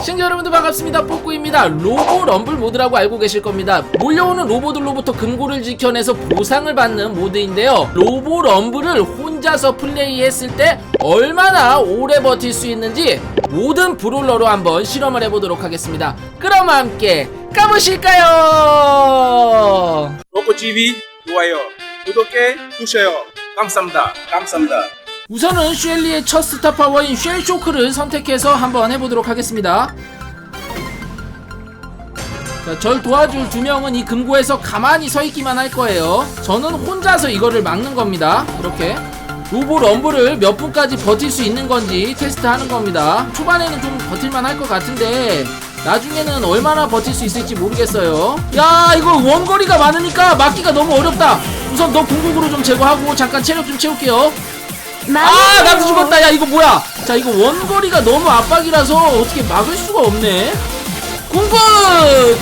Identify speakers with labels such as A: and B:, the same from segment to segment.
A: 시청자 여러분들 반갑습니다. 뽀꾸입니다. 로보 럼블 모드라고 알고 계실 겁니다. 몰려오는 로보들로부터 금고를 지켜내서 보상을 받는 모드인데요. 로보 럼블을 혼자서 플레이했을 때 얼마나 오래 버틸 수 있는지 모든 브롤러로 한번 실험을 해보도록 하겠습니다. 그럼 함께 가보실까요?
B: 로코 TV 좋아요, 구독해 주세요. 감사합니다. 감사합니다.
A: 우선은 쉘리의 첫 스타 파워인 쉘 쇼크를 선택해서 한번 해보도록 하겠습니다. 자, 절 도와줄 두 명은 이 금고에서 가만히 서 있기만 할 거예요. 저는 혼자서 이거를 막는 겁니다. 이렇게. 로보 럼블을 몇 분까지 버틸 수 있는 건지 테스트하는 겁니다. 초반에는 좀 버틸만 할 것 같은데 나중에는 얼마나 버틸 수 있을지 모르겠어요. 야 이거 원거리가 많으니까 막기가 너무 어렵다. 우선 너 궁극으로 좀 제거하고 잠깐 체력 좀 채울게요. 아 나도 죽었다. 야 이거 뭐야? 자 이거 원거리가 너무 압박이라서 어떻게 막을 수가 없네. 궁극!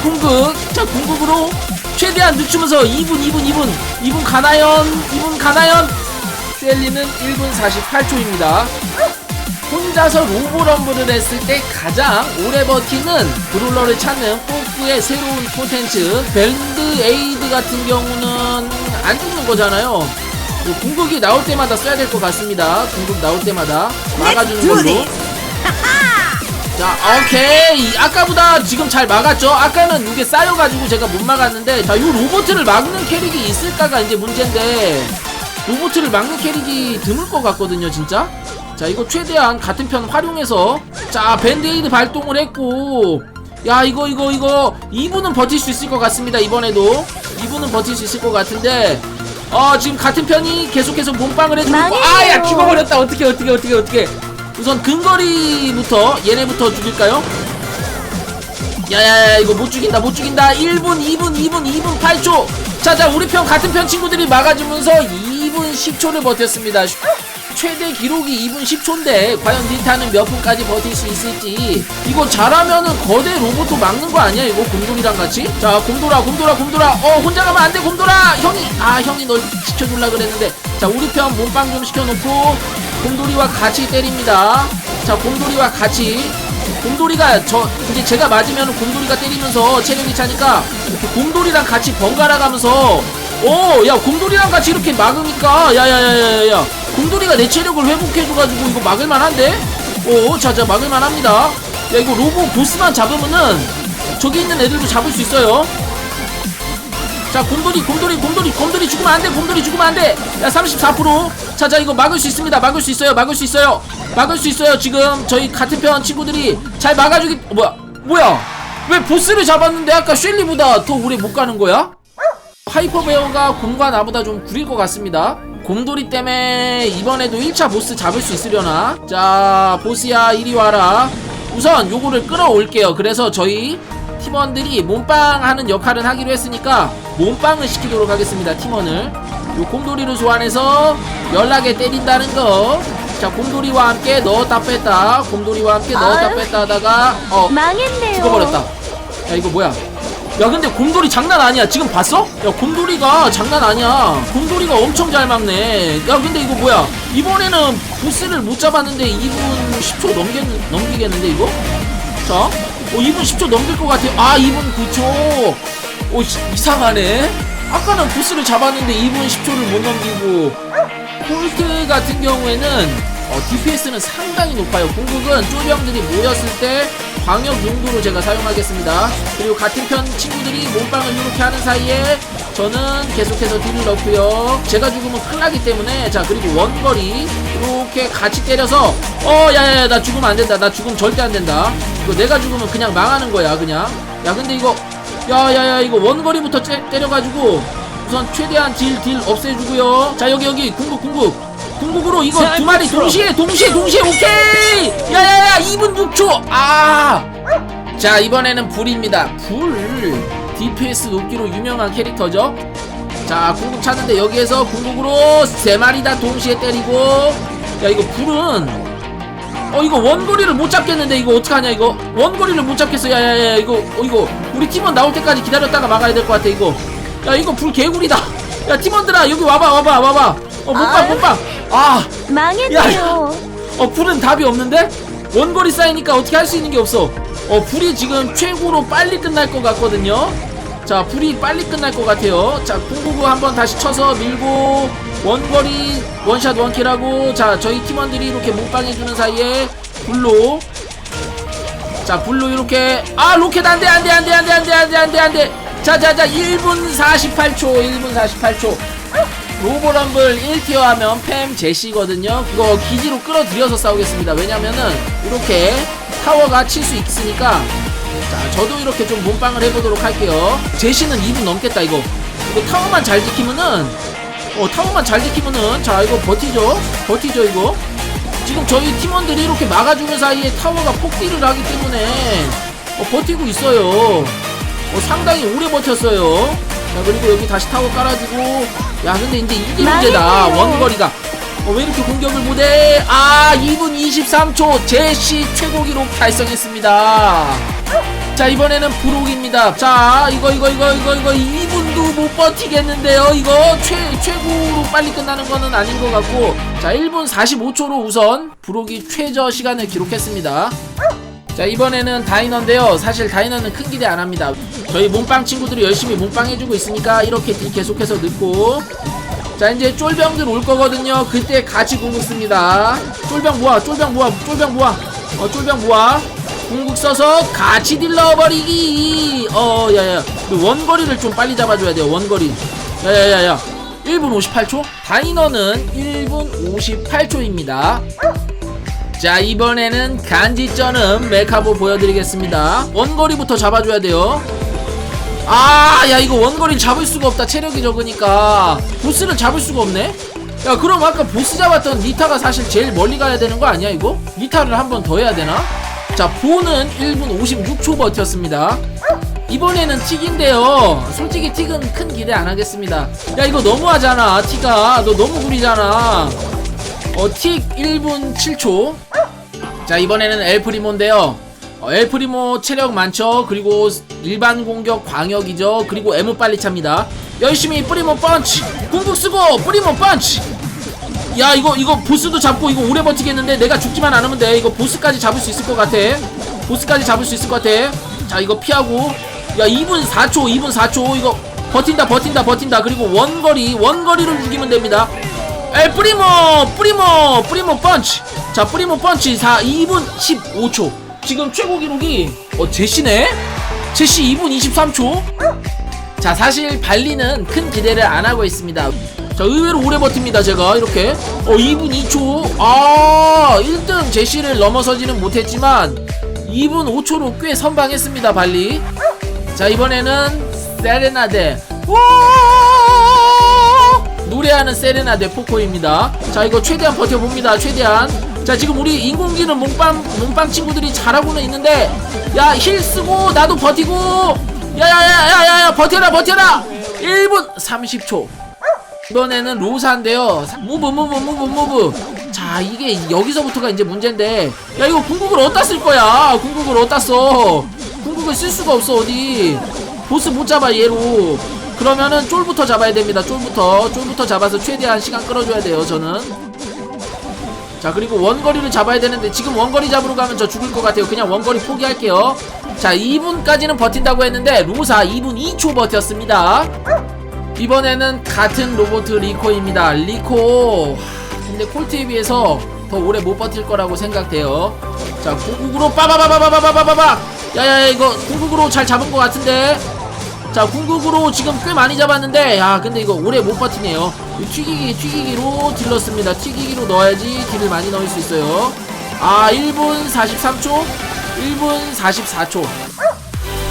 A: 궁극. 자 궁극으로 최대한 늦추면서 2분 2분 2분. 2분 가나연 2분 가나연. 쉘리는 1분 48초입니다. 혼자서 로보럼블을 했을 때 가장 오래 버티는 브롤러를 찾는 뽀꾸의 새로운 콘텐츠 밴드 에이드 같은 경우는 안 죽는 거잖아요 그 궁극이 나올 때마다 써야 될 것 같습니다. 궁극 나올 때마다 막아주는 걸로. 자, 오케이. 아까보다 지금 잘 막았죠? 아까는 이게 쌓여가지고 제가 못 막았는데, 자, 이 로보트를 막는 캐릭이 있을까가 이제 문제인데, 로보트를 막는 캐릭이 드물 것 같거든요, 진짜. 자, 이거 최대한 같은 편 활용해서, 자, 밴드에이드 발동을 했고, 야, 이거, 이거, 이거, 2분은 버틸 수 있을 것 같습니다, 이번에도. 2분은 버틸 수 있을 것 같은데, 어, 지금 같은 편이 계속해서 몸빵을 해주고, 있고, 아, 야, 죽어버렸다. 어떻게, 어떻게, 어떻게, 어떻게. 우선 근거리부터, 얘네부터 죽일까요? 야야야 이거 못 죽인다 못 죽인다 1분 2분 2분 2분 8초 자자 우리 편 같은 편 친구들이 막아주면서 2분 10초를 버텼습니다 최대 기록이 2분 10초인데 과연 니타는 몇 분까지 버틸 수 있을지. 이거 잘하면은 거대 로봇도 막는 거 아니야 이거? 곰돌이랑 같이? 자 곰돌아 곰돌아 곰돌아. 어 혼자 가면 안 돼 곰돌아! 형이 아 형이 널 지켜줄라 그랬는데. 자 우리 편 몸빵 좀 시켜놓고 곰돌이와 같이 때립니다. 자 곰돌이와 같이. 곰돌이가 저 이제 제가 맞으면 곰돌이가 때리면서 체력이 차니까 곰돌이랑 같이 번갈아 가면서 오야 곰돌이랑 같이 이렇게 막으니까. 야야야야야 곰돌이가 내 체력을 회복해줘가지고 이거 막을만한데? 오 자자 막을만합니다. 야 이거 로보 보스만 잡으면은 저기 있는 애들도 잡을 수 있어요. 자 곰돌이 곰돌이 곰돌이 곰돌이 죽으면 안돼 곰돌이 죽으면 안돼. 야 34% 자자 이거 막을 수 있습니다. 막을 수 있어요 막을 수 있어요. 막을 수 있어요 지금. 저희 같은 편 친구들이 잘 막아주기 어, 뭐야? 뭐야? 왜 보스를 잡았는데 아까 쉘리보다 더 오래 못 가는 거야? 하이퍼베어가 곰과 나보다 좀 구릴 것 같습니다 곰돌이 때문에 이번에도 1차 보스 잡을 수 있으려나? 자 보스야 이리 와라. 우선 요거를 끌어올게요. 그래서 저희 팀원들이 몸빵 하는 역할은 하기로 했으니까 몸빵을 시키도록 하겠습니다 팀원을. 요 곰돌이를 소환해서 연락에 때린다는 거 자 곰돌이와 함께 넣었다 뺐다. 곰돌이와 함께 넣었다. 뺐다 하다가 어
C: 망했네요.
A: 죽어버렸다. 야 이거 뭐야 야 근데 곰돌이 장난 아니야. 지금 봤어? 야 곰돌이가 장난 아니야. 곰돌이가 엄청 잘 막네. 야 근데 이거 뭐야? 이번에는 보스를 못 잡았는데 2분 10초 넘겠, 넘기겠는데 이거? 자 어, 2분 10초 넘길 것 같아요 아 2분 9초. 오 이- 이상하네. 아까는 보스를 잡았는데 2분 10초를 못 넘기고. 콜트 같은 경우에는 어, DPS는 상당히 높아요. 공격은 쪼병들이 모였을 때 광역 용도로 제가 사용하겠습니다. 그리고 같은 편 친구들이 몸빵을 이렇게 하는 사이에 저는 계속해서 딜을 넣고요. 제가 죽으면 큰일 나기 때문에 자 그리고 원거리 이렇게 같이 때려서 어 야야야 나 죽으면 안 된다. 나 죽으면 절대 안 된다. 이거 내가 죽으면 그냥 망하는 거야 그냥. 야 근데 이거 야야야 이거 원거리부터 때, 때려가지고 우선 최대한 딜 딜 없애주고요. 자 여기 여기 궁극 궁극 궁극으로 이거 두 마리 동시에 동시에 동시에 오케이! 야야야 2분 6초! 아자 이번에는 불입니다. 불 DPS 높기로 유명한 캐릭터죠? 자 궁극 찾는데 여기에서 궁극으로 세 마리 다 동시에 때리고 야 이거 불은 어 이거 원거리를 못 잡겠는데 이거 어떡하냐 이거? 원거리를 못 잡겠어. 야야야 이거 어 이거 우리 팀원 나올 때까지 기다렸다가 막아야 될 것 같아 이거. 야 이거 불 개구리다. 야 팀원들아 여기 와봐 와봐 와봐. 어 못봐. 못봐 아!
C: 망했네요.
A: 어 불은 답이 없는데? 원거리 쌓이니까 어떻게 할 수 있는 게 없어. 어 불이 지금 최고로 빨리 끝날 것 같거든요. 자 불이 빨리 끝날 것 같아요. 자 공구구 한번 다시 쳐서 밀고 원거리 원샷 원킬하고 자 저희 팀원들이 이렇게 몸빵해주는 사이에 불로. 자 불로 이렇게. 아 로켓 안돼 안돼 안돼 안돼 안돼 안돼 안돼 자자자 1분 48초 1분 48초. 로보럼블 1티어 하면 팸 제시거든요. 그거 기지로 끌어들여서 싸우겠습니다. 왜냐면은 이렇게 타워가 칠 수 있으니까. 자 저도 이렇게 좀 몸빵을 해보도록 할게요. 제시는 2분 넘겠다 이거. 이거 타워만 잘 지키면은 어 타워만 잘 지키면은 자 이거 버티죠? 버티죠 이거? 지금 저희 팀원들이 이렇게 막아주는 사이에 타워가 폭딜을 하기 때문에 어, 버티고 있어요. 어, 상당히 오래 버텼어요. 자 그리고 여기 다시 타워 깔아주고 야 근데 이제 이게 문제다 원거리가 어, 왜 이렇게 공격을 못해? 아 2분 23초 제시 최고 기록 달성했습니다. 자 이번에는 부록입니다. 자 이거 이거 이거 이거 이거 2분도 못 버티겠는데요. 이거 최 최고로 빨리 끝나는 거는 아닌 것 같고 자 1분 45초로 우선 부록이 최저 시간을 기록했습니다. 자 이번에는 다이너인데요. 사실 다이너는 큰 기대 안 합니다. 저희 몸빵 친구들이 열심히 몸빵 해주고 있으니까 이렇게 딜 계속해서 넣고 자 이제 쫄병들 올 거거든요. 그때 같이 궁극 씁니다. 쫄병 모아, 쫄병 모아, 쫄병 모아, 어 쫄병 모아. 궁극 써서 같이 딜러버리기. 어 야야, 그 원거리를 좀 빨리 잡아줘야 돼요. 원거리. 야야야야. 1분 58초? 다이너는 1분 58초입니다. 자 이번에는 간지쩌는 메카보 보여드리겠습니다. 원거리부터 잡아줘야 돼요. 아, 야, 이거 원거리 잡을 수가 없다. 체력이 적으니까. 보스를 잡을 수가 없네? 야, 그럼 아까 보스 잡았던 리타가 사실 제일 멀리 가야 되는 거 아니야, 이거? 리타를 한 번 더 해야 되나? 자, 보는 1분 56초 버텼습니다. 이번에는 틱인데요. 솔직히 틱은 큰 기대 안 하겠습니다. 야, 이거 너무하잖아, 틱아. 너 너무 구리잖아. 어, 틱 1분 7초. 자, 이번에는 엘프리모인데요. 어, 엘프리모 체력 많죠. 그리고 일반 공격 광역이죠. 그리고 에모 빨리 찹니다. 열심히 뿌리모 펀치. 궁극 쓰고 뿌리모 펀치. 야 이거 이거 보스도 잡고 이거 오래 버티겠는데 내가 죽지만 않으면 돼. 이거 보스까지 잡을 수 있을 것 같아. 보스까지 잡을 수 있을 것 같아. 자 이거 피하고. 야 2분 4초 2분 4초 이거 버틴다 버틴다 버틴다. 그리고 원거리 원거리를 죽이면 됩니다. 에 뿌리모 뿌리모 뿌리모 펀치. 자 뿌리모 펀치 4 2분 15초. 지금 최고 기록이 어 제시네? 제시 2분 23초? 자 사실 발리는 큰 기대를 안 하고 있습니다 자 의외로 오래 버팁니다 제가 이렇게 어 2분 2초 아 1등 제시를 넘어서지는 못했지만 2분 5초로 꽤 선방했습니다 발리 자 이번에는 세레나데 와 노래하는 세레나데 포코입니다. 자 이거 최대한 버텨봅니다. 최대한. 자 지금 우리 인공지능 몸빵 몸빵 친구들이 잘하고는 있는데 야 힐 쓰고 나도 버티고. 야야야야야야 버텨라 버텨라. 1분 30초. 이번에는 로사인데요. 무브 무브 무브 무브. 자 이게 여기서부터가 이제 문제인데 야 이거 궁극을 어디다 쓸 거야? 궁극을 어디다 써? 궁극을 쓸 수가 없어 어디? 보스 못 잡아 얘로 그러면은 쫄부터 잡아야 됩니다. 쫄부터. 쫄부터 잡아서 최대한 시간 끌어줘야 돼요 저는. 자 그리고 원거리를 잡아야 되는데 지금 원거리 잡으러 가면 저 죽을 것 같아요. 그냥 원거리 포기할게요. 자 2분까지는 버틴다고 했는데 로사 2분 2초 버텼습니다. 이번에는 같은 로보트 리코입니다. 리코. 하, 근데 콜트에 비해서 더 오래 못 버틸 거라고 생각돼요. 자 궁극으로 빠바바바바바바바바. 야야야 이거 궁극으로 잘 잡은 것 같은데 자 궁극으로 지금 꽤 많이 잡았는데 야 근데 이거 오래 못 버티네요. 이 튀기기 튀기기로 딜렀습니다. 튀기기로 넣어야지 딜을 많이 넣을 수 있어요. 아 1분 43초? 1분 44초.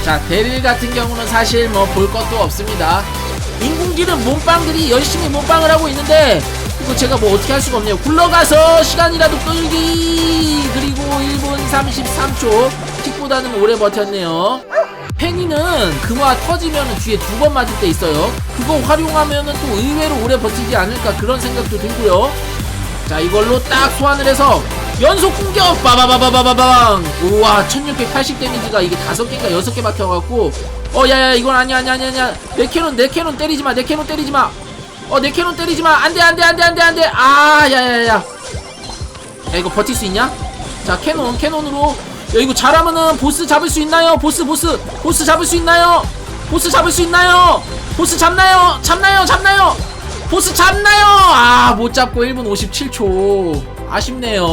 A: 자 데릴 같은 경우는 사실 뭐 볼 것도 없습니다. 인공지능 몸빵들이 열심히 몸빵을 하고 있는데 이거 제가 뭐 어떻게 할 수가 없네요. 굴러가서 시간이라도 끌기! 그리고 1분 33초. 틱보다는 오래 버텼네요 팽이는 금화 터지면 뒤에 두 번 맞을 때 있어요. 그거 활용하면은 또 의외로 오래 버티지 않을까 그런 생각도 들고요. 자 이걸로 딱 소환을 해서 연속 공격! 빠바바바바바방! 우와 1680 데미지가 이게 다섯 개인가 여섯 개 박혀갖고. 어 야야 이건 아니야 아니야 아니야 아니야. 내 캐논 내 캐논 때리지마 내 캐논 때리지마. 어 내 캐논 때리지마. 안돼 안돼 안돼 안돼 안돼. 아 야야야. 야 이거 버틸 수 있냐? 자 캐논 캐논으로 야 이거 잘하면은 보스 잡을 수 있나요? 보스 보스. 보스 잡을 수 있나요? 보스 잡을 수 있나요? 보스 잡나요? 잡나요? 잡나요? 보스 잡나요? 아 못 잡고 1분 57초. 아쉽네요.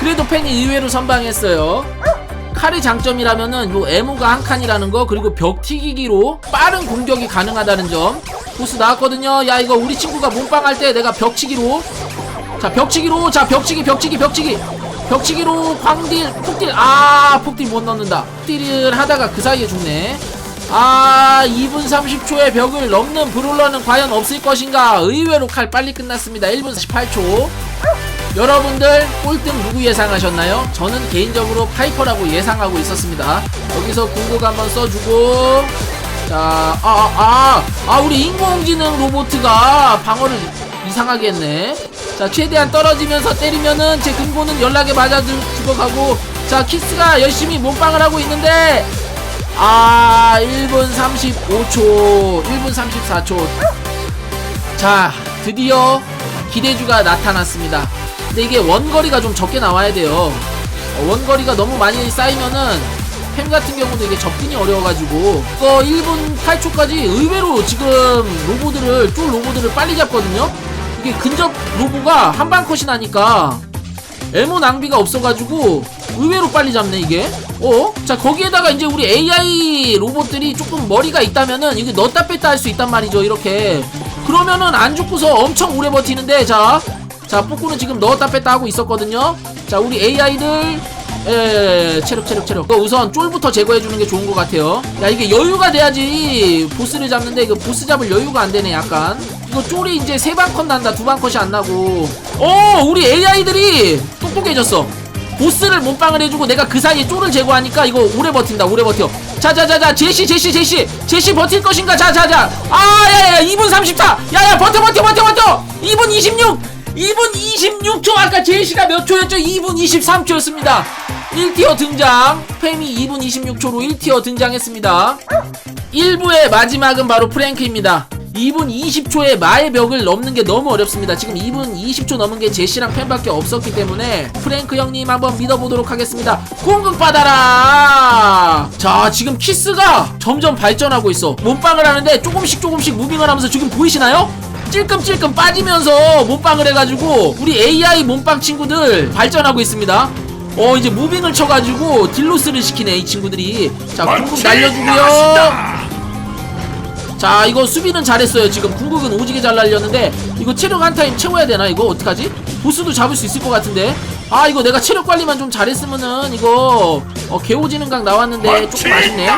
A: 그래도 팬이 의외로 선방했어요. 칼의 장점이라면은 요 에모가 한 칸이라는 거 그리고 벽 튀기기로 빠른 공격이 가능하다는 점. 보스 나왔거든요. 야 이거 우리 친구가 몸빵할 때 내가 벽치기로. 자 벽치기로. 자 벽치기 벽치기 벽치기 벽치기로 광딜 폭딜. 아 폭딜 못 넣는다. 폭딜을 하다가 그 사이에 죽네. 아 2분 30초의 벽을 넘는 브롤러는 과연 없을 것인가? 의외로 칼 빨리 끝났습니다. 1분 18초. 여러분들 꼴등 누구 예상하셨나요? 저는 개인적으로 파이퍼라고 예상하고 있었습니다. 여기서 궁극 한번 써주고. 자, 아, 아, 아, 아, 우리 인공지능 로보트가 방어를 이상하게 했네. 자, 최대한 떨어지면서 때리면은 제 금고는 연락에 맞아 주- 죽어가고, 자, 키스가 열심히 몸빵을 하고 있는데, 아, 1분 35초, 1분 34초. 자, 드디어 기대주가 나타났습니다. 근데 이게 원거리가 좀 적게 나와야 돼요. 어, 원거리가 너무 많이 쌓이면은 햄 같은 경우도 이게 접근이 어려워가지고 이거 1분 8초까지 의외로 지금 로보들을 쫄 로보들을 빨리 잡거든요. 이게 근접 로보가 한방 컷이 나니까 에모 낭비가 없어가지고 의외로 빨리 잡네 이게. 어? 자 거기에다가 이제 우리 AI 로봇들이 조금 머리가 있다면은 이게 넣었다 뺐다 할 수 있단 말이죠 이렇게. 그러면은 안 죽고서 엄청 오래 버티는데 자. 자 뿌꾸는 지금 넣었다 뺐다 하고 있었거든요. 자 우리 AI들 예, 체력, 체력, 체력. 이거 우선 쫄부터 제거해주는 게 좋은 것 같아요. 야, 이게 여유가 돼야지 보스를 잡는데, 이거 보스 잡을 여유가 안 되네, 약간. 이거 쫄이 이제 세 방 컷 난다, 두 방 컷이 안 나고. 어, 우리 AI들이 똑똑해졌어. 보스를 몸빵을 해주고 내가 그 사이에 쫄을 제거하니까 이거 오래 버틴다, 오래 버텨. 자자자자, 제시, 제시, 제시. 제시 버틸 것인가? 자자자. 아, 야, 야, 야, 2분 34. 야, 야, 버텨, 버텨, 버텨, 버텨. 2분 26. 2분 26초 아까 제시가 몇 초였죠? 2분 23초였습니다 1티어 등장. 팸이 2분 26초로 1티어 등장했습니다. 1부의 마지막은 바로 프랭크입니다. 2분 20초의 마의 벽을 넘는 게 너무 어렵습니다. 지금 2분 20초 넘은 게 제시랑 팬밖에 없었기 때문에 프랭크 형님 한번 믿어보도록 하겠습니다. 공격 받아라! 자 지금 키스가 점점 발전하고 있어. 몸빵을 하는데 조금씩 조금씩 무빙을 하면서 지금 보이시나요? 찔끔찔끔 빠지면서 몸빵을 해가지고 우리 AI 몸빵 친구들 발전하고 있습니다. 어 이제 무빙을 쳐가지고 딜로스를 시키네 이 친구들이. 자 궁극 날려주고요. 자 이거 수비는 잘했어요. 지금 궁극은 오지게 잘 날렸는데 이거 체력 한 타임 채워야 되나 이거? 어떡하지? 보스도 잡을 수 있을 것 같은데. 아 이거 내가 체력 관리만 좀 잘했으면은 이거 어 개오지능각 나왔는데 조금 아쉽네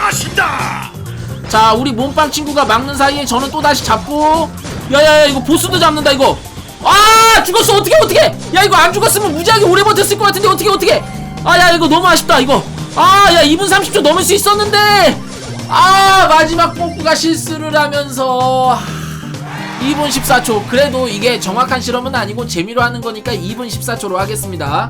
A: 자 우리 몸빵 친구가 막는 사이에 저는 또다시 잡고 야야야 이거 보스도 잡는다 이거 아 죽었어. 어떻게 어떻게 야 이거 안 죽었으면 무지하게 오래 버텼을 것 같은데 어떻게 어떻게 아 야 이거 너무 아쉽다 이거. 아 야 2분 30초 넘을 수 있었는데. 아 마지막 뽀꾸가 실수를 하면서. 하, 2분 14초. 그래도 이게 정확한 실험은 아니고 재미로 하는 거니까 2분 14초로 하겠습니다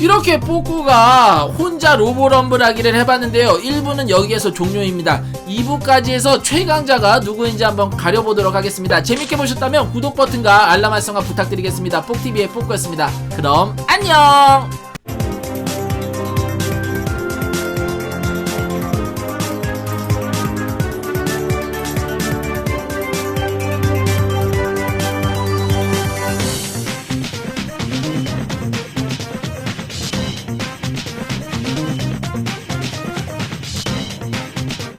A: 이렇게 뽀꾸가 혼자 로보럼블 하기를 해봤는데요. 1부는 여기에서 종료입니다. 2부까지 해서 최강자가 누구인지 한번 가려보도록 하겠습니다. 재밌게 보셨다면 구독 버튼과 알람 활성화 부탁드리겠습니다. 뽁TV의 뽀꾸였습니다. 그럼 안녕